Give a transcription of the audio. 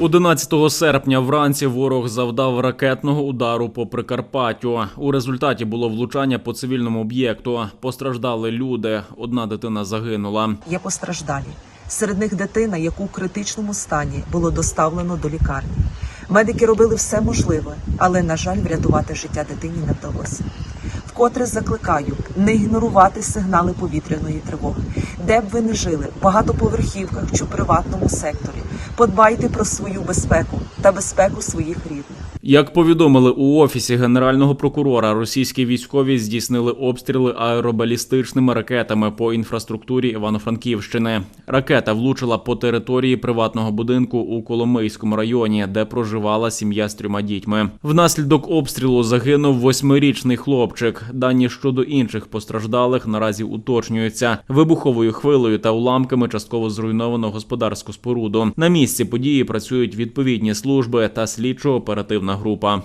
11 серпня вранці ворог завдав ракетного удару по Прикарпаттю. У результаті було влучання по цивільному об'єкту. Постраждали люди. Одна дитина загинула. Є постраждалі. Серед них дитина, яку в критичному стані було доставлено до лікарні. Медики робили все можливе, але, на жаль, врятувати життя дитині не вдалося. Вкотре закликаю не ігнорувати сигнали повітряної тривоги. Де б ви не жили, в багатоповерхівках чи приватному секторі. Подбайте про свою безпеку та безпеку своїх рідних. Як повідомили у офісі генерального прокурора, російські військові здійснили обстріли аеробалістичними ракетами по інфраструктурі Івано-Франківщини. Ракета влучила по території приватного будинку у Коломийському районі, де проживала сім'я з трьома дітьми. Внаслідок обстрілу загинув восьмирічний хлопчик. Дані щодо інших постраждалих наразі уточнюються. Вибуховою хвилею та уламками частково зруйновано господарську споруду. На місці події працюють відповідні служби та слідчо-оперативна група.